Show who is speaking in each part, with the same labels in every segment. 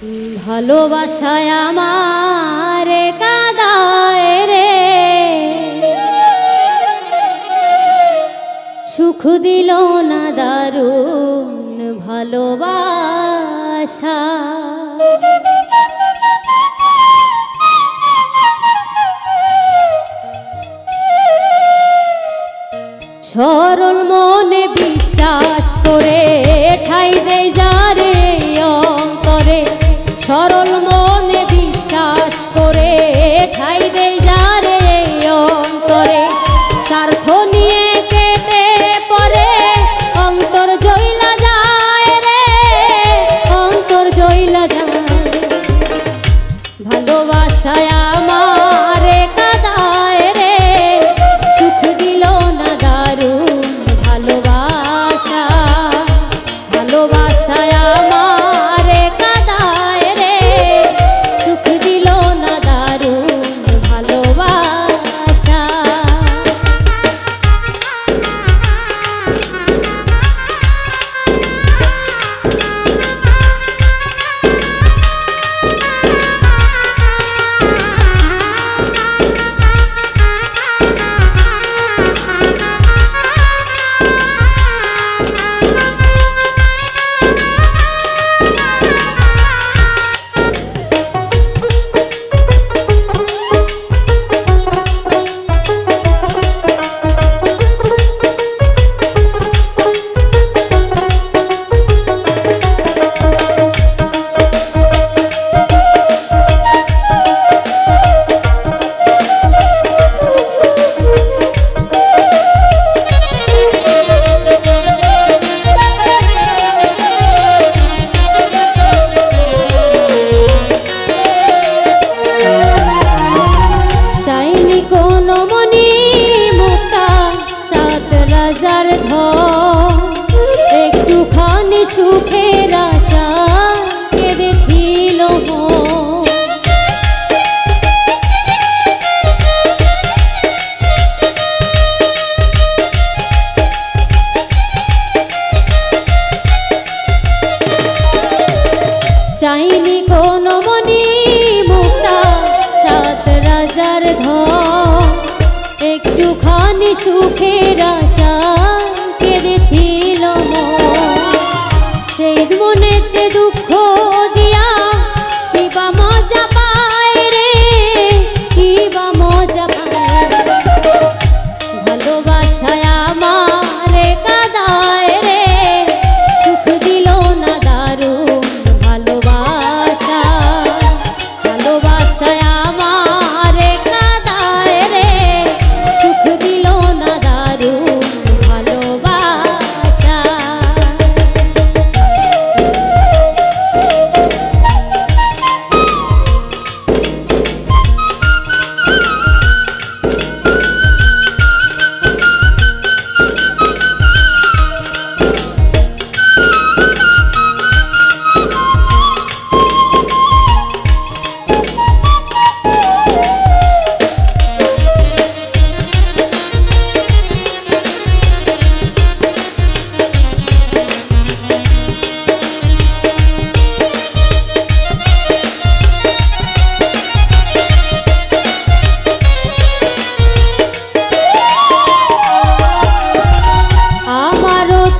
Speaker 1: ভালোবাসায় আমার কাদায় রে। সুখ দিল না দারুণ ভালোবাসা। সরল মনে বিশ্বাস করে ঠাই দেয় যারে। মায়া মা সুখের আশা কেঁদেছিল চাইনি কোনো মনি মুক্তা সাত রাজার ধ একটুখানি সুখের আশা সেই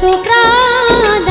Speaker 1: কত প্রাণ